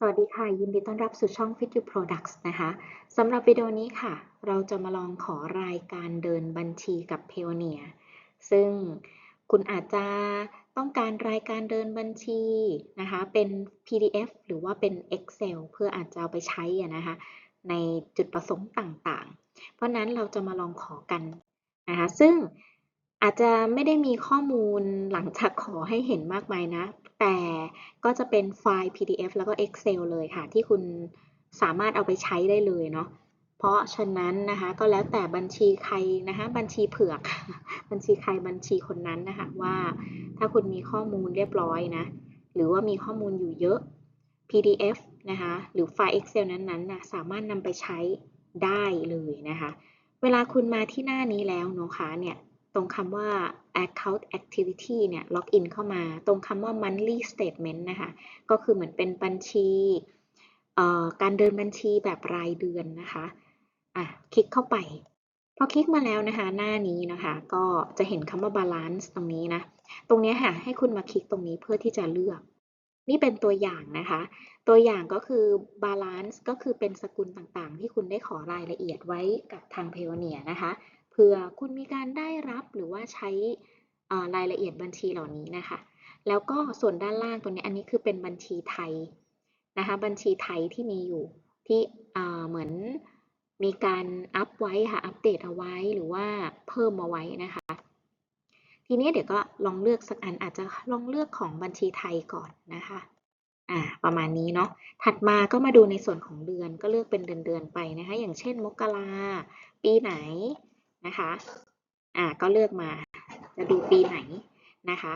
สวัสดีค่ะ ยินดีต้อนรับสู่ช่อง Fit You Products นะคะสำหรับวิดีโอนี้ค่ะ เราจะมาลองขอรายการเดินบัญชีกับ Payoneer ซึ่งคุณอาจจะต้องการรายการเดินบัญชีนะคะเป็น PDF หรือว่าเป็น Excel เพื่ออาจจะเอาไปใช้นะคะในจุดประสงค์ต่างๆ เพราะนั้นเราจะมาลองขอกันนะคะซึ่ง อาจจะไม่ได้มีข้อมูลหลังจากขอให้เห็นมากมายนะ แต่ก็จะเป็นไฟล์ PDF แล้วก็ Excel เลยค่ะ ที่คุณสามารถเอาไปใช้ได้เลยเนาะ เพราะฉะนั้นนะคะก็แล้วแต่บัญชีใครนะคะ บัญชีเผือก บัญชีใครบัญชีคนนั้นนะคะว่า ถ้าคุณมีข้อมูลเรียบร้อยนะ หรือว่ามีข้อมูลอยู่เยอะ PDF นะคะหรือไฟล์ Excel นั้นๆนะสามารถนำไปใช้ได้เลยนะคะ เวลาคุณมาที่หน้านี้แล้วเนาะคะเนี่ย ตรงคำว่า account activity เนี่ย log in เข้ามา ตรงคำว่า monthly statement นะคะ ก็คือเหมือนเป็นบัญชีการเดินบัญชีแบบรายเดือนนะคะ อะ คลิกเข้าไป พอคลิกมาแล้วนะคะ หน้านี้นะคะ ก็จะเห็นคำว่า balance ตรงนี้นะ ตรงนี้ค่ะ ให้คุณมาคลิกตรงนี้เพื่อที่จะเลือก นี่เป็นตัวอย่างนะคะ ตัวอย่างก็คือ balance ก็คือเป็นสกุลต่างๆ ที่คุณได้ขอรายละเอียดไว้กับทาง Payoneer นะคะ ผื่อคุณมีการได้รับหรือว่าใช้รายละเอียดบัญชีเหล่านี้นะคะ แล้วก็ส่วนด้านล่างตรงนี้อันนี้คือเป็นบัญชีไทยนะคะ บัญชีไทยที่มีอยู่ที่เหมือนมีการอัพไว้ค่ะ อัปเดตเอาไว้หรือว่าเพิ่มมาไว้นะคะ ทีนี้เดี๋ยวก็ลองเลือกสักอันอาจจะลองเลือกของบัญชีไทยก่อนนะคะ อ่า ประมาณนี้เนาะ ถัดมาก็มาดูในส่วนของเดือนก็เลือกเป็นเดือนๆไปนะคะ อย่างเช่น มกราปีไหน นะคะ อ่า ก็เลือกมา จะดูปีไหนนะคะ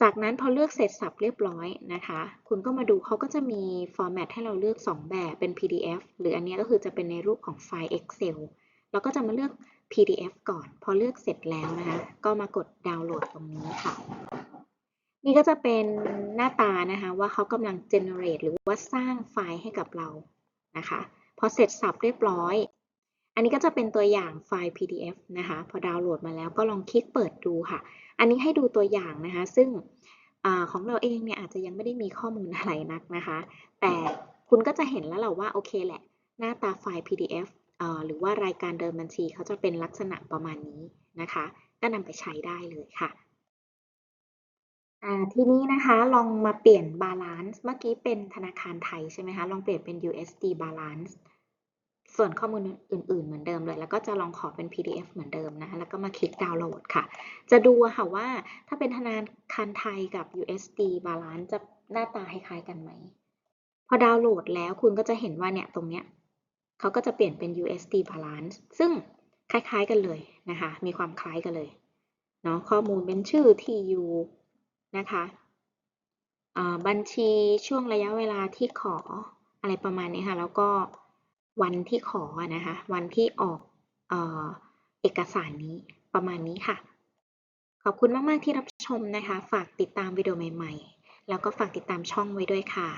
จากนั้นพอเลือกเสร็จสับเรียบร้อยนะคะ คุณก็มาดูเขาก็จะมีฟอร์แมตให้เราเลือก 2 แบบเป็น PDF หรืออันนี้ก็คือจะเป็นในรูปของไฟล์ Excel เราก็จะมาเลือก PDF ก่อน พอเลือกเสร็จแล้วนะคะ ก็มากดดาวน์โหลดตรงนี้ค่ะ นี่ก็จะเป็นหน้าตานะคะ ว่าเขากำลัง generate หรือว่าสร้างไฟล์ให้กับเรานะคะ พอเสร็จสับเรียบร้อย อันนี้ก็จะเป็นตัวอย่างไฟล์ PDF นะคะ พอดาวน์โหลดมาแล้วก็ลองคลิกเปิดดูค่ะ อันนี้ให้ดูตัวอย่างนะคะ ซึ่งอของเราเองเนี่ยอาจจะยังไม่ได้มีข้อมูลอะไรนักนะคะ แต่คุณก็จะเห็นแล้วแหละว่าโอเคแหละ หน้าตาไฟล์ PDF หรือว่ารายการเดิมบัญชีเขาจะเป็นลักษณะประมาณนี้นะคะ ก็นำไปใช้ได้เลยค่ะทีนี้นะคะลองมาเปลี่ยนบาลานซ์เมื่อกี้เป็นธนาคารไทยใช่ไหมคะ ลองเปลี่ยนเป็น USD balance ส่วนข้อมูลอื่น ๆ เหมือนเดิมเลย แล้วก็จะลองขอเป็น PDF เหมือนเดิมนะคะ แล้วก็มาคลิกดาวน์โหลดค่ะ จะดูค่ะว่าถ้าเป็นธนาคารไทยกับ USD Balance จะหน้าตาคล้ายๆกันไหม พอดาวน์โหลดแล้วคุณก็จะเห็นว่าเนี่ยตรงเนี้ยเขาก็จะเปลี่ยนเป็น USD Balance ซึ่งคล้าย ๆ กันเลยนะคะ มีความคล้ายกันเลยเนาะข้อมูลเป็นชื่อ TU นะคะบัญชีช่วงระยะเวลาที่ขออะไรประมาณนี้ค่ะ แล้วก็ วันที่ขอนะคะ วันที่ออกเอเอกสารนี้ประมาณนี้ค่ะ ขอบคุณมาก ๆ ที่รับชมนะคะ ฝากติดตามวิดีโอใหม่ ๆ แล้วก็ฝากติดตามช่องไว้ด้วยค่ะ